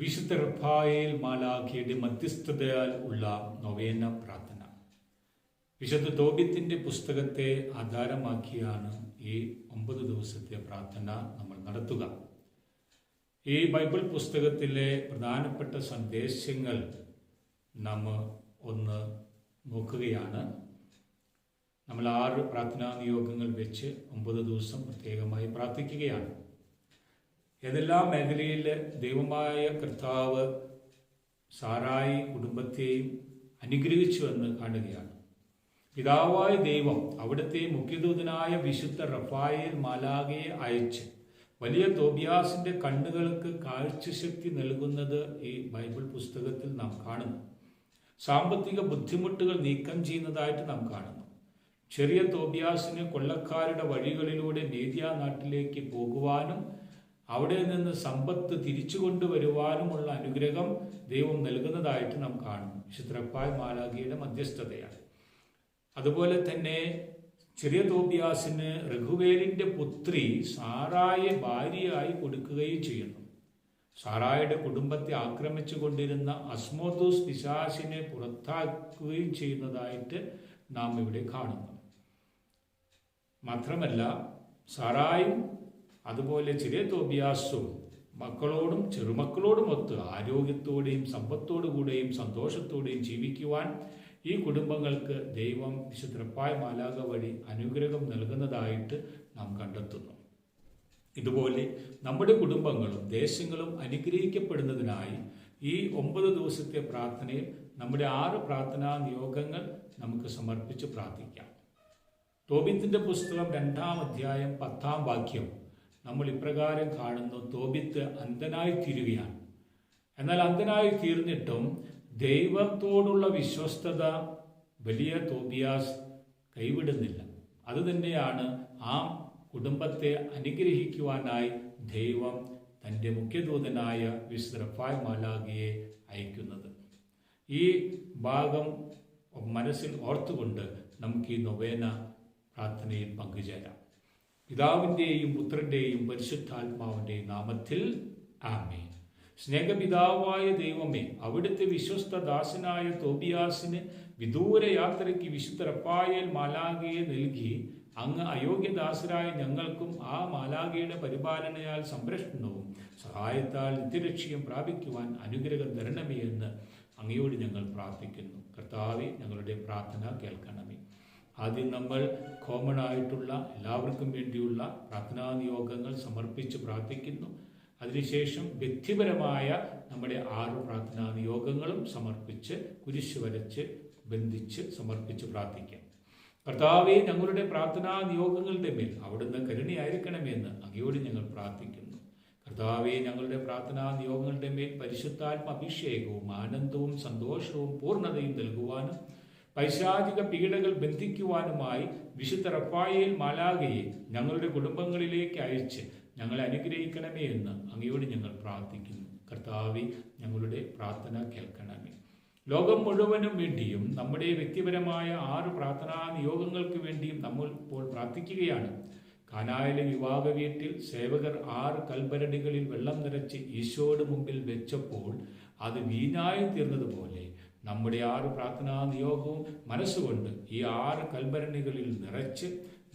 വിശുദ്ധ റഫായേൽ മാലാഖിയുടെ മധ്യസ്ഥതയാൽ ഉള്ള നൊവേന പ്രാർത്ഥന. വിശുദ്ധ തോബിത്തിന്റെ പുസ്തകത്തെ ആധാരമാക്കിയാണ് ഈ ഒമ്പത് ദിവസത്തെ പ്രാർത്ഥന നമ്മൾ നടത്തുക. ഈ ബൈബിൾ പുസ്തകത്തിലെ പ്രധാനപ്പെട്ട സന്ദേശങ്ങൾ നാം ഒന്ന് നോക്കുകയാണ്. നമ്മൾ ആറ് പ്രാർത്ഥനാ നിയോഗങ്ങൾ വെച്ച് ഒമ്പത് ദിവസം പ്രത്യേകമായി പ്രാർത്ഥിക്കുകയാണ്. ഏതെല്ലാം മേഖലയിൽ ദൈവമായ കർത്താവ് സാറായി കുടുംബത്തെയും അനുഗ്രഹിച്ചു എന്ന് കാണുകയാണ്. പിതാവായ ദൈവം അവിടുത്തെ മുഖ്യദൂതനായ വിശുദ്ധ റഫായേൽ മാലാകയെ അയച്ച് വലിയ തോബിയാസിന്റെ കണ്ണുകൾക്ക് കാഴ്ചശക്തി നൽകുന്നത് ഈ ബൈബിൾ പുസ്തകത്തിൽ നാം കാണുന്നു. സാമ്പത്തിക ബുദ്ധിമുട്ടുകൾ നീക്കം ചെയ്യുന്നതായിട്ട് നാം കാണുന്നു. ചെറിയ തോബിയാസിന് കൊള്ളക്കാരുടെ വഴികളിലൂടെ നേതിയ നാട്ടിലേക്ക് പോകുവാനും അവിടെ നിന്ന് സമ്പത്ത് തിരിച്ചു കൊണ്ടുവരുവാനുമുള്ള അനുഗ്രഹം ദൈവം നൽകുന്നതായിട്ട് നാം കാണും വിശുദ്ധപ്പായ് മാലാഖിയുടെ മധ്യസ്ഥതയാണ്. അതുപോലെ തന്നെ ചെറിയ തോബിയാസിന് രഘുവേലിന്റെ പുത്രി സാറായെ ഭാര്യയായി കൊടുക്കുകയും ചെയ്യുന്നു. സാറായുടെ കുടുംബത്തെ ആക്രമിച്ചു കൊണ്ടിരുന്ന അസ്മോദൂസ് പിശാസിനെ പുറത്താക്കുകയും ചെയ്യുന്നതായിട്ട് നാം ഇവിടെ കാണുന്നു. മാത്രമല്ല സാറായും അതുപോലെ ചെറിയ തോബിയാസും മക്കളോടും ചെറുമക്കളോടും ഒത്ത് ആരോഗ്യത്തോടെയും സമ്പത്തോടുകൂടെയും സന്തോഷത്തോടെയും ജീവിക്കുവാൻ ഈ കുടുംബങ്ങൾക്ക് ദൈവം വിശുദ്ധപ്പായ മാലാക വഴി അനുഗ്രഹം നൽകുന്നതായിട്ട് നാം കണ്ടെത്തുന്നു. ഇതുപോലെ നമ്മുടെ കുടുംബങ്ങളും ദേശങ്ങളും അനുഗ്രഹിക്കപ്പെടുന്നതിനായി ഈ ഒമ്പത് ദിവസത്തെ പ്രാർത്ഥനയിൽ നമ്മുടെ ആറ് പ്രാർത്ഥനാ നിയോഗങ്ങൾ നമുക്ക് സമർപ്പിച്ച് പ്രാർത്ഥിക്കാം. തോബിത്തിന്റെ പുസ്തകം രണ്ടാം അധ്യായം പത്താം വാക്യം നമ്മൾ ഇപ്രകാരം കാണുന്നു. തോബിത്ത് അന്ധനായി തീരുകയാണ്. എന്നാൽ അന്ധനായി തീർന്നിട്ടും ദൈവത്തോടുള്ള വിശ്വസ്തത വലിയ തോബിയാസ് കൈവിടുന്നില്ല. അത് തന്നെയാണ് ആ കുടുംബത്തെ അനുഗ്രഹിക്കുവാനായി ദൈവം തന്റെ മുഖ്യദൂതനായ വിശ്രഫായ് മാലാഗിയെ അയക്കുന്നത്. ഈ ഭാഗം മനസ്സിൽ ഓർത്തുകൊണ്ട് നമുക്ക് ഈ നൊവേന പ്രാർത്ഥനയിൽ പങ്കുചേരാം. പിതാവിന്റെയും പുത്രന്റെയും പരിശുദ്ധാത്മാവിന്റെയും നാമത്തിൽ ആമേ സ്നേഹപിതാവായ ദൈവമേ അവിടുത്തെ വിശ്വസ്ത ദാസനായ തോബിയാസിന് വിദൂര യാത്രയ്ക്ക് വിശുദ്ധ റപ്പായൽ മാലാഖയെ നൽകി അങ്ങ് അയോഗ്യദാസരായ ഞങ്ങൾക്കും ആ മാലാഖയുടെ പരിപാലനയാൽ സംരക്ഷണവും സഹായത്താൽ നിത്യലക്ഷ്യം പ്രാപിക്കുവാൻ അനുഗ്രഹം തരണമേ എന്ന് അങ്ങയോട് ഞങ്ങൾ പ്രാർത്ഥിക്കുന്നു. കർത്താവെ ഞങ്ങളുടെ പ്രാർത്ഥന കേൾക്കണമേ. ആദ്യം നമ്മൾ കോമൺ ആയിട്ടുള്ള എല്ലാവർക്കും വേണ്ടിയുള്ള പ്രാർത്ഥനാ നിയോഗങ്ങൾ സമർപ്പിച്ച് പ്രാർത്ഥിക്കുന്നു. അതിനുശേഷം വ്യക്തിപരമായ നമ്മുടെ ആറ് പ്രാർത്ഥനാ നിയോഗങ്ങളും സമർപ്പിച്ച് കുരിശ് വരച്ച് ബന്ധിച്ച് സമർപ്പിച്ച് പ്രാർത്ഥിക്കാം. കർത്താവെ ഞങ്ങളുടെ പ്രാർത്ഥനാ നിയോഗങ്ങളുടെ മേൽ അവിടുന്ന് കരുണയായിരിക്കണമെന്ന് അങ്ങയോട് ഞങ്ങൾ പ്രാർത്ഥിക്കുന്നു. കർത്താവെ ഞങ്ങളുടെ പ്രാർത്ഥനാ നിയോഗങ്ങളുടെ മേൽ പരിശുദ്ധാത്മ അഭിഷേകവും ആനന്ദവും സന്തോഷവും പൂർണതയും നൽകുവാനും പൈശാചിക പീഡകൾ ബന്ധിക്കുവാനുമായി വിശുദ്ധ റഫായേൽ മാലാകയെ ഞങ്ങളുടെ കുടുംബങ്ങളിലേക്ക് അയച്ച് ഞങ്ങളെ അനുഗ്രഹിക്കണമേ എന്ന് അങ്ങയോട് ഞങ്ങൾ പ്രാർത്ഥിക്കുന്നു. കർത്താവി ഞങ്ങളുടെ പ്രാർത്ഥന കേൾക്കണമേ. ലോകം മുഴുവനും വേണ്ടിയും നമ്മുടെ വ്യക്തിപരമായ ആറ് പ്രാർത്ഥനാ നിയോഗങ്ങൾക്ക് വേണ്ടിയും നമ്മൾ ഇപ്പോൾ പ്രാർത്ഥിക്കുകയാണ്. കാനായിലെ വിവാഹ വീട്ടിൽ സേവകർ ആറ് കൽബരടികളിൽ വെള്ളം നിറച്ച് ഈശോയുടെ മുമ്പിൽ വെച്ചപ്പോൾ അത് വീഞ്ഞായി തീർന്നതുപോലെ നമ്മുടെ ആറ് പ്രാർത്ഥനാ നിയോഗവും മനസ്സുകൊണ്ട് ഈ ആറ് കൽഭരണികളിൽ നിറച്ച്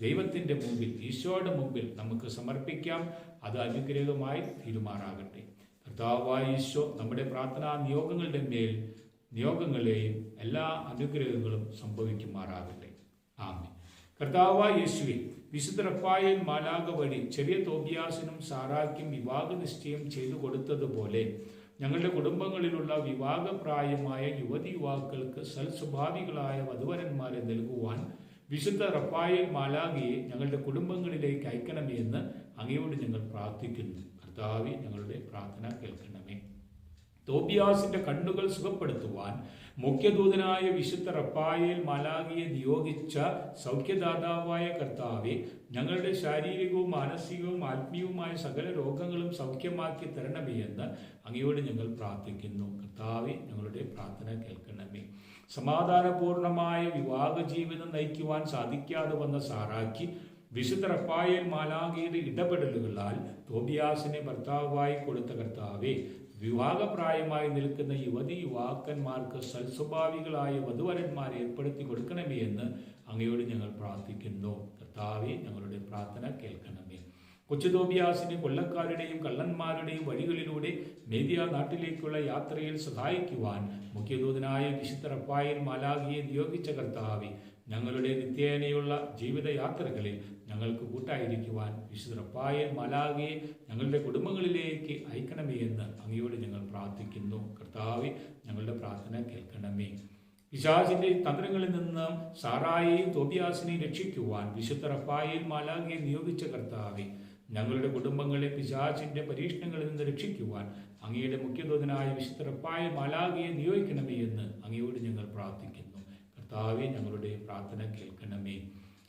ദൈവത്തിന്റെ മുമ്പിൽ ഈശോയുടെ മുമ്പിൽ നമുക്ക് സമർപ്പിക്കാം. അത് അനുഗ്രഹമായി തീരുമാറാകട്ടെ. കർത്താവായ ഈശോ നമ്മുടെ പ്രാർത്ഥനാ നിയോഗങ്ങളുടെ മേൽ നിയോഗങ്ങളെയും എല്ലാ അനുഗ്രഹങ്ങളും സംഭവിക്കുമാറാകട്ടെ. ആമേ കർത്താവായ യേശുവിൻ വിശുദ്ധ റഫായൽ മാലാക വഴി ചെറിയ തോബിയാസിനും സാറായ്ക്കും വിവാഹ നിശ്ചയം ചെയ്തു കൊടുത്തതുപോലെ ഞങ്ങളുടെ കുടുംബങ്ങളിലുള്ള വിവാഹപ്രായമായ യുവതി യുവാക്കൾക്ക് സൽസ്വഭാവികളായ വധുവരന്മാരെ നൽകുവാൻ വിശുദ്ധ റഫായൽ മാലാഗിയെ ഞങ്ങളുടെ കുടുംബങ്ങളിലേക്ക് അയക്കണമേ എന്ന് അങ്ങയോട് ഞങ്ങൾ പ്രാർത്ഥിക്കുന്നു. കർത്താവി ഞങ്ങളുടെ പ്രാർത്ഥന കേൾക്കണമേ. തോബിയാസിന്റെ കണ്ണുകൾ സുഖപ്പെടുത്തുവാൻ മുഖ്യദൂതനായ വിശുദ്ധ റപ്പായേൽ മാലാകിയെ നിയോഗിച്ച സൗഖ്യദാതാവായ കർത്താവെ ഞങ്ങളുടെ ശാരീരികവും മാനസികവും ആത്മീയവുമായ സകല രോഗങ്ങളും സൗഖ്യമാക്കി തരണമേ എന്ന് അങ്ങയോട് ഞങ്ങൾ പ്രാർത്ഥിക്കുന്നു. കർത്താവെ ഞങ്ങളുടെ പ്രാർത്ഥന കേൾക്കണമേ. സമാധാനപൂർണമായ വിവാഹ ജീവിതം നയിക്കുവാൻ സാധിക്കാതെ വന്ന സാറാക്കി വിശുദ്ധ റപ്പായേൽ മാലാഖിയുടെ ഇടപെടലുകളാൽ തോബിയാസിനെ ഭർത്താവായി കൊടുത്ത കർത്താവെ വിവാഹപ്രായമായി നിൽക്കുന്ന യുവതി യുവാക്കന്മാർക്ക് സൽസ്വഭാവികളായ വധുവരന്മാരെ ഏർപ്പെടുത്തി കൊടുക്കണമേ എന്ന് അങ്ങയോട് ഞങ്ങൾ പ്രാർത്ഥിക്കുന്നു. കർത്താവെ ഞങ്ങളുടെ പ്രാർത്ഥന കേൾക്കണമേ. കൊച്ചുതോബിയാസിനെ കൊല്ലക്കാരുടെയും കള്ളന്മാരുടെയും വഴികളിലൂടെ മേദിയ നാട്ടിലേക്കുള്ള യാത്രയിൽ സഹായിക്കുവാൻ മുഖ്യദൂതനായ വിശുദ്ധ മാലാഖിയെ നിയോഗിച്ച കർത്താവെ ഞങ്ങളുടെ നിത്യേനയുള്ള ജീവിതയാത്രകളിൽ ഞങ്ങൾക്ക് കൂട്ടായിരിക്കുവാൻ വിശുദ്ധ മാലാഖിയെ ഞങ്ങളുടെ കുടുംബങ്ങളിലേക്ക് അയക്കണമേ എന്ന് അങ്ങയോട് ഞങ്ങൾ പ്രാർത്ഥിക്കുന്നു. കർത്താവെ ഞങ്ങളുടെ പ്രാർത്ഥന കേൾക്കണമേ. പിശാചിന്റെ തന്ത്രങ്ങളിൽ നിന്ന് സാറായെയും തോബിയാസിനെയും രക്ഷിക്കുവാൻ വിശുദ്ധ റഫായേൽ മാലാഖിയെ നിയോഗിച്ച കർത്താവെ ഞങ്ങളുടെ കുടുംബങ്ങളെ പിശാചിന്റെ പരീക്ഷണങ്ങളിൽ നിന്ന് രക്ഷിക്കുവാൻ അങ്ങയുടെ മുഖ്യദൂതനായ വിശുദ്ധപ്പായ മാലാഗിയെ നിയോഗിക്കണമേ എന്ന് അങ്ങയോട് ഞങ്ങൾ പ്രാർത്ഥിക്കുന്നു. കർത്താവെ ഞങ്ങളുടെ പ്രാർത്ഥന കേൾക്കണമേ.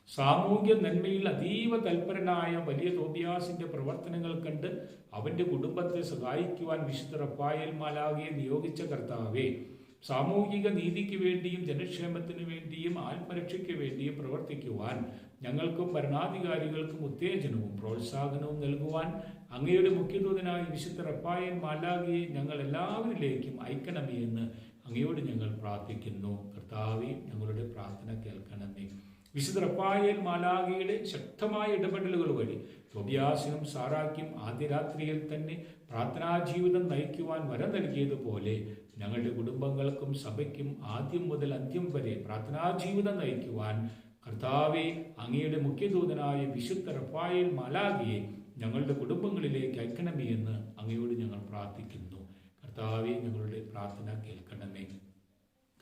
സാമൂഹ്യ നന്മയിൽ അതീവ തൽപരനായ വലിയ തോബിയാസിന്റെ പ്രവർത്തനങ്ങൾ കണ്ട് അവന്റെ കുടുംബത്തെ സഹായിക്കുവാൻ വിശുദ്ധ റപ്പായൽ മാലാഗിയെ നിയോഗിച്ച കർത്താവെ സാമൂഹിക നീതിക്ക് വേണ്ടിയും ജനക്ഷേമത്തിന് വേണ്ടിയും ആത്മരക്ഷയ്ക്ക് വേണ്ടിയും പ്രവർത്തിക്കുവാൻ ഞങ്ങൾക്കും ഭരണാധികാരികൾക്കും ഉത്തേജനവും പ്രോത്സാഹനവും നൽകുവാൻ അങ്ങയുടെ മുഖ്യദൂതനായ വിശുദ്ധ റപ്പായൻ മാലാഗിയെ ഞങ്ങൾ എല്ലാവരിലേക്കും അയക്കണമേ എന്ന് അങ്ങയോട് ഞങ്ങൾ പ്രാർത്ഥിക്കുന്നു. കർത്താവെ ഞങ്ങളുടെ പ്രാർത്ഥന കേൾക്കണമേ വിശുദ്ധ റപ്പായൽ മാലാഗിയുടെ ശക്തമായ ഇടപെടലുകൾ വഴി തോബിയാസിനും സാറാക്കും ആദ്യ രാത്രിയിൽ തന്നെ പ്രാർത്ഥനാ ജീവിതം നയിക്കുവാൻ വരം നൽകിയതുപോലെ ഞങ്ങളുടെ കുടുംബങ്ങൾക്കും സഭയ്ക്കും ആദ്യം മുതൽ അന്ത്യം വരെ പ്രാർത്ഥനാ ജീവിതം നയിക്കുവാൻ കർത്താവെ അങ്ങയുടെ മുഖ്യദൂതനായ വിശുദ്ധ റഫായേൽ മാലാകിയെ ഞങ്ങളുടെ കുടുംബങ്ങളിലേക്ക് അയക്കണമേ എന്ന് അങ്ങയോട് ഞങ്ങൾ പ്രാർത്ഥിക്കുന്നു. കർത്താവെ ഞങ്ങളുടെ പ്രാർത്ഥന കേൾക്കണമേ.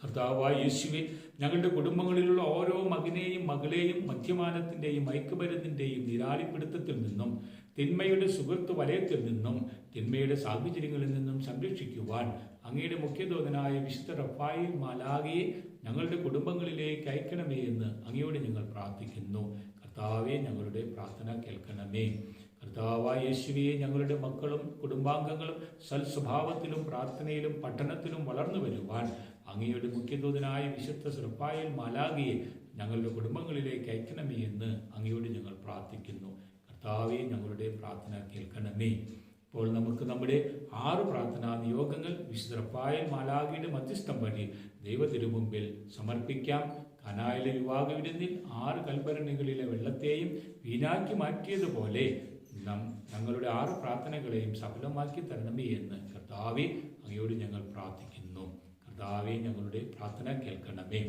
കർത്താവായ യേശുവെ ഞങ്ങളുടെ കുടുംബങ്ങളിലുള്ള ഓരോ മകനെയും മകളെയും മദ്യപാനത്തിന്റെയും മയക്കുമരുന്നിന്റെയും നിരാളിപ്പിടുത്തത്തിൽ നിന്നും തിന്മയുടെ സുഹൃത്ത് വലയത്തിൽ നിന്നും തിന്മയുടെ സാഹചര്യങ്ങളിൽ നിന്നും സംരക്ഷിക്കുവാൻ അങ്ങയുടെ മുഖ്യദോതനായ വിശുദ്ധ റഫായിൽ മാലാകയെ ഞങ്ങളുടെ കുടുംബങ്ങളിലേക്ക് അയക്കണമേ എന്ന് അങ്ങയോട് ഞങ്ങൾ പ്രാർത്ഥിക്കുന്നു. കർത്താവെ ഞങ്ങളുടെ പ്രാർത്ഥന കേൾക്കണമേ. കർത്താവായ യേശുവിയെ ഞങ്ങളുടെ മക്കളും കുടുംബാംഗങ്ങളും സൽസ്വഭാവത്തിലും പ്രാർത്ഥനയിലും പഠനത്തിലും വളർന്നു വരുവാൻ അങ്ങയുടെ മുഖ്യദൂതനായ വിശുദ്ധ ശ്രപ്പായൽ മാലാഗിയെ ഞങ്ങളുടെ കുടുംബങ്ങളിലേക്ക് അയക്കണമേ എന്ന് അങ്ങയോട് ഞങ്ങൾ പ്രാർത്ഥിക്കുന്നു. കർത്താവെ ഞങ്ങളുടെ പ്രാർത്ഥന കേൾക്കണമേ. ഇപ്പോൾ നമുക്ക് നമ്മുടെ ആറ് പ്രാർത്ഥനാ നിയോഗങ്ങൾ വിശുദ്ധപ്പായൽ മാലാഗിയുടെ മധ്യസ്ഥം വഴി ദൈവത്തിരുമുമ്പിൽ സമർപ്പിക്കാം. കനായിലെ വിവാഹ വിരുന്നിൽ ആറ് കൽപ്പരണികളിലെ വെള്ളത്തെയും വീനാക്കി മാറ്റിയതുപോലെ ഞങ്ങളുടെ ആറ് പ്രാർത്ഥനകളെയും സഫലമാക്കി തരണമേ എന്ന് കർത്താവെ അങ്ങയോട് ഞങ്ങൾ പ്രാർത്ഥിക്കുന്നു. കർത്താവെ ഞങ്ങളുടെ പ്രാർത്ഥന കേൾക്കണമേ.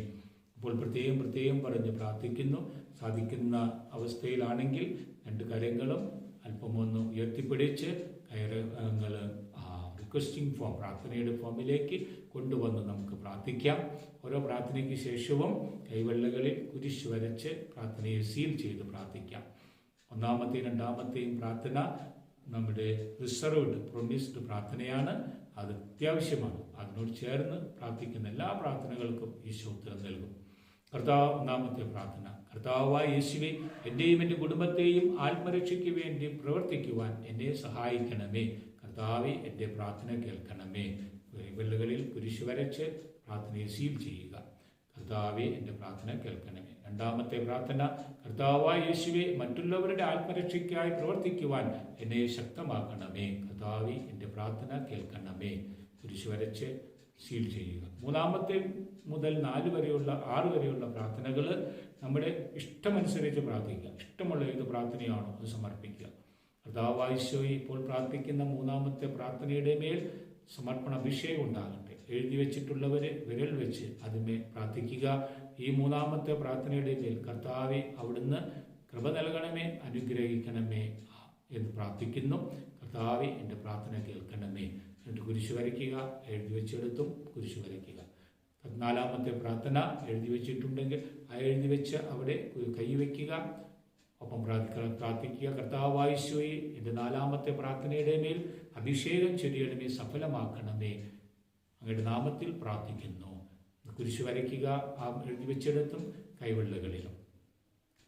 അപ്പോൾ പ്രത്യേകം പ്രത്യേകം പറഞ്ഞ് പ്രാർത്ഥിക്കുന്നു. സാധിക്കുന്ന അവസ്ഥയിലാണെങ്കിൽ രണ്ട് കരങ്ങളും അല്പമൊന്ന് ഉയർത്തിപ്പിടിച്ച് കയറങ്ങൾ റിക്വസ്റ്റിംഗ് ഫോം പ്രാർത്ഥനയുടെ ഫോമിലേക്ക് കൊണ്ടുവന്ന് നമുക്ക് പ്രാർത്ഥിക്കാം. ഓരോ പ്രാർത്ഥനയ്ക്ക് ശേഷവും കൈവെള്ളകളിൽ കുരിശ് വരച്ച് പ്രാർത്ഥനയെ സീൽ ചെയ്ത് പ്രാർത്ഥിക്കാം. ഒന്നാമത്തെയും രണ്ടാമത്തെയും പ്രാർത്ഥന നമ്മുടെ റിസർവ്ഡ് പ്രൊമിസ്ഡ് പ്രാർത്ഥനയാണ്. അത് അത്യാവശ്യമാണ്. അതിനോട് ചേർന്ന് പ്രാർത്ഥിക്കുന്ന എല്ലാ പ്രാർത്ഥനകൾക്കും ഈശോ ഉത്തരം നൽകും. കർത്താവ് ഒന്നാമത്തെ പ്രാർത്ഥന. കർത്താവായ യേശുവെ എന്റെയും എന്റെ കുടുംബത്തെയും ആത്മരക്ഷയ്ക്ക് വേണ്ടി പ്രവർത്തിക്കുവാൻ എന്നെ സഹായിക്കണമേ. കർത്താവെ എന്റെ പ്രാർത്ഥന കേൾക്കണമേ. വെല്ലുകളിൽ കുരിശ് വരച്ച് പ്രാർത്ഥനയെ സീൽ ചെയ്യുക. കർത്താവെ എന്റെ പ്രാർത്ഥന കേൾക്കണമേ. രണ്ടാമത്തെ പ്രാർത്ഥന കർത്താവായ യേശുവെ മറ്റുള്ളവരുടെ ആത്മരക്ഷയ്ക്കായി പ്രവർത്തിക്കുവാൻ എന്നെ ശക്തമാക്കണമേ. കർത്താവി എന്റെ പ്രാർത്ഥന കേൾക്കണമേ. കുരിശു വരച്ച് സീൽ ചെയ്യുക. മൂന്നാമത്തെ മുതൽ നാല് വരെയുള്ള ആറ് വരെയുള്ള പ്രാർത്ഥനകൾ നമ്മുടെ ഇഷ്ടമനുസരിച്ച് പ്രാർത്ഥിക്കുക. ഇഷ്ടമുള്ള ഏത് പ്രാർത്ഥനയാണോ അത് സമർപ്പിക്കുക. കർത്താവായിശോയെ ഇപ്പോൾ പ്രാർത്ഥിക്കുന്ന മൂന്നാമത്തെ പ്രാർത്ഥനയുടെ മേൽ സമർപ്പണ അഭിഷേകം ഉണ്ടാകട്ടെ. എഴുതി വെച്ചിട്ടുള്ളവരെ വിരൽ വെച്ച് അതിന്മേൽ പ്രാർത്ഥിക്കുക. ഈ മൂന്നാമത്തെ പ്രാർത്ഥനയുടെ മേൽ കർത്താവെ അവിടുന്ന് കൃപ നൽകണമേ അനുഗ്രഹിക്കണമേ എന്ന് പ്രാർത്ഥിക്കുന്നു. കർത്താവെ എന്റെ പ്രാർത്ഥന കേൾക്കണമേ. എന്നിട്ട് കുരിശു വരയ്ക്കുക എഴുതി വെച്ചെടുത്തും കുരിശു വരയ്ക്കുക. പതിനാലാമത്തെ പ്രാർത്ഥന എഴുതി വെച്ചിട്ടുണ്ടെങ്കിൽ ആ എഴുതി വെച്ച് അവിടെ കൈവയ്ക്കുക ഒപ്പം പ്രാർത്ഥിക്കുക. കർത്താവായിശോയെ എന്റെ നാലാമത്തെ പ്രാർത്ഥനയുടെ മേൽ അഭിഷേകം ചൊരിയണമേ സഫലമാക്കണമേ. അങ്ങയുടെ നാമത്തിൽ പ്രാർത്ഥിക്കുന്നു. കുരിശ് വരയ്ക്കുക ആ എഴുതി വെച്ചിടത്തും കൈവെള്ളകളിലും.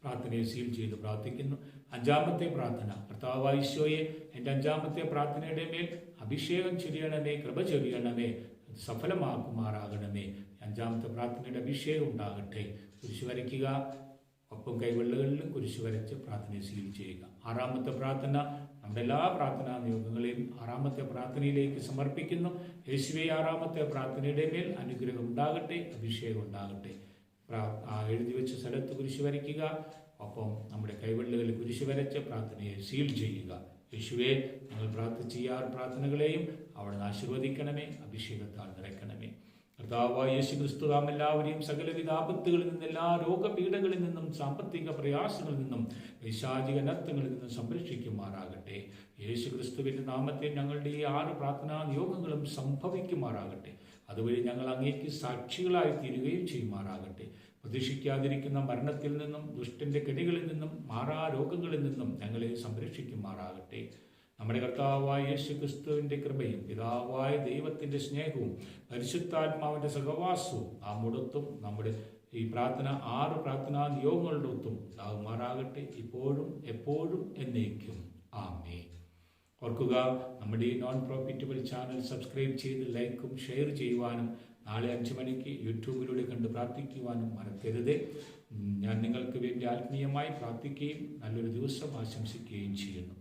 പ്രാർത്ഥനയെ സീൽ ചെയ്ത് പ്രാർത്ഥിക്കുന്നു. അഞ്ചാമത്തെ പ്രാർത്ഥന കർത്താവായിശോയെ എന്റെ അഞ്ചാമത്തെ പ്രാർത്ഥനയുടെ മേൽ അഭിഷേകം ചൊരിയണമേ കൃപ ചൊരിയണമേ സഫലമാക്കുമാറാകണമേ അഞ്ചാമത്തെ പ്രാർത്ഥനയുടെ അഭിഷേകം ഉണ്ടാകട്ടെ. കുരിശു വരയ്ക്കുക ഒപ്പം കൈവെള്ളുകളിലും കുരിശു വരച്ച് പ്രാർത്ഥനയെ സീൽ ചെയ്യുക. ആറാമത്തെ പ്രാർത്ഥന നമ്മുടെ എല്ലാ പ്രാർത്ഥനാ നിയോഗങ്ങളെയും ആറാമത്തെ പ്രാർത്ഥനയിലേക്ക് സമർപ്പിക്കുന്നു. യേശുവെ ആറാമത്തെ പ്രാർത്ഥനയുടെ മേൽ അനുഗ്രഹം ഉണ്ടാകട്ടെ അഭിഷേകം ഉണ്ടാകട്ടെ. എഴുതി വെച്ച സ്ഥലത്ത് കുരിശ് വരയ്ക്കുക. ഒപ്പം നമ്മുടെ കൈവെള്ളുകളിൽ കുരിശ് വരച്ച് പ്രാർത്ഥനയെ സീൽ ചെയ്യുക. യേശുവെ ഞങ്ങൾ പ്രാർത്ഥിച്ച ആറ് പ്രാർത്ഥനകളെയും അവിടുന്ന് ആശീർവദിക്കണമേ അഭിഷേകത്താൽ നിറയ്ക്കണമേ. കർത്താവായ യേശു ക്രിസ്തു നാം എല്ലാവരെയും സകലവിധ ആപത്തുകളിൽ നിന്നും എല്ലാ രോഗപീഠകളിൽ നിന്നും സാമ്പത്തിക പ്രയാസങ്ങളിൽ നിന്നും വൈശാചിക നർത്തങ്ങളിൽ നിന്നും സംരക്ഷിക്കുമാറാകട്ടെ. യേശു ക്രിസ്തുവിന്റെ നാമത്തിൽ ഞങ്ങളുടെ ഈ ആറ് പ്രാർത്ഥനാ നിയോഗങ്ങളും സംഭവിക്കുമാറാകട്ടെ. അതുവഴി ഞങ്ങൾ അങ്ങേക്ക് സാക്ഷികളായി തീരുകയും ചെയ്യുമാറാകട്ടെ. പ്രതീക്ഷിക്കാതിരിക്കുന്ന മരണത്തിൽ നിന്നും ദുഷ്ടന്റെ കെണികളിൽ നിന്നും മാറാ രോഗങ്ങളിൽ നിന്നും ഞങ്ങളെ സംരക്ഷിക്കുമാറാകട്ടെ. നമ്മുടെ കർത്താവായ യേശു ക്രിസ്തുവിന്റെ കൃപയും പിതാവായ ദൈവത്തിന്റെ സ്നേഹവും പരിശുദ്ധാത്മാവിന്റെ സഹവാസവും ആ മുടത്തും നമ്മുടെ ഈ പ്രാർത്ഥന ആറ് പ്രാർത്ഥനാ നിയോഗങ്ങളുടെ ഒത്തും ഉണ്ടാകുമാറാകട്ടെ ഇപ്പോഴും എപ്പോഴും എന്നേക്കും. ആമേ ഓർക്കുക നമ്മുടെ ഈ നോൺ പ്രോഫിറ്റബിൾ ചാനൽ സബ്സ്ക്രൈബ് ചെയ്ത് ലൈക്കും ഷെയർ ചെയ്യുവാനും നാളെ അഞ്ച് മണിക്ക് യൂട്യൂബിലൂടെ കണ്ട് പ്രാർത്ഥിക്കുവാനും മറക്കരുത്. ഞാൻ നിങ്ങൾക്ക് വേണ്ടി ആത്മീയമായി പ്രാർത്ഥിക്കുകയും നല്ലൊരു ദിവസം ആശംസിക്കുകയും ചെയ്യുന്നു.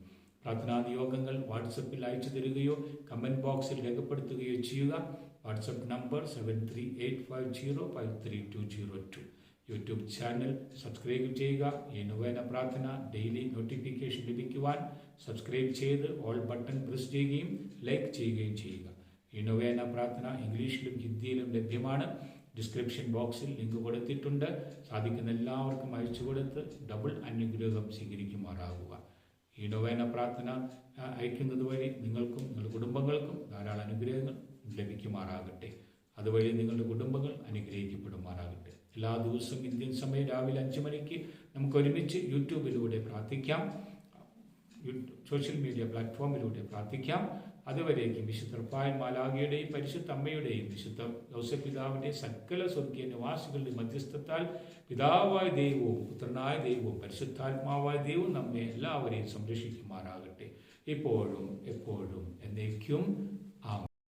പ്രാർത്ഥനാ നിയോഗങ്ങൾ വാട്സപ്പിൽ അയച്ചു തരികയോ കമന്റ് ബോക്സിൽ രേഖപ്പെടുത്തുകയോ ചെയ്യുക. WhatsApp number seven three eight five zero five three two zero two YouTube channel subscribe ചെയ്യുക. ഈ നൊവേന പ്രാർത്ഥന ഡെയിലി നോട്ടിഫിക്കേഷൻ ലഭിക്കുവാൻ സബ്സ്ക്രൈബ് ചെയ്ത് ഓൾ ബട്ടൺ പ്രസ് ചെയ്യുകയും ലൈക്ക് ചെയ്യുകയും ചെയ്യുക. ഈ പ്രാർത്ഥന ഇംഗ്ലീഷിലും ഹിന്ദിയിലും ലഭ്യമാണ്. ഡിസ്ക്രിപ്ഷൻ ബോക്സിൽ ലിങ്ക് കൊടുത്തിട്ടുണ്ട്. സാധിക്കുന്ന എല്ലാവർക്കും അയച്ചു കൊടുത്ത് ഡബിൾ അനുഗ്രഹം സ്വീകരിക്കുമാറാകുക ഈ നൊവേന പ്രാർത്ഥന അയക്കുന്നത് വഴി നിങ്ങൾക്കും നിങ്ങളുടെ കുടുംബങ്ങൾക്കും ധാരാളം അനുഗ്രഹങ്ങൾ ലഭിക്കുമാറാകട്ടെ. അതുവഴി നിങ്ങളുടെ കുടുംബങ്ങൾ അനുഗ്രഹിക്കപ്പെടുമാറാകട്ടെ. എല്ലാ ദിവസവും ഇന്ത്യൻ സമയം രാവിലെ അഞ്ച് മണിക്ക് നമുക്ക് ഒരുമിച്ച് യൂട്യൂബിലൂടെ പ്രാർത്ഥിക്കാം. സോഷ്യൽ മീഡിയ പ്ലാറ്റ്ഫോമിലൂടെ പ്രാർത്ഥിക്കാം. അതുവരേക്കും വിശുദ്ധ പായൻ മാലാഖയുടെയും പരിശുദ്ധ അമ്മയുടെയും വിശുദ്ധ യോസഫ് സകല സ്വർഗീയ നിവാസികളുടെ മധ്യസ്ഥത്താൽ പിതാവായ ദൈവവും പുത്രനായ ദൈവവും പരിശുദ്ധാത്മാവായ ദൈവവും നമ്മെ എല്ലാവരെയും സംരക്ഷിക്കുമാറാകട്ടെ. ഇപ്പോഴും എപ്പോഴും എന്നേക്കും.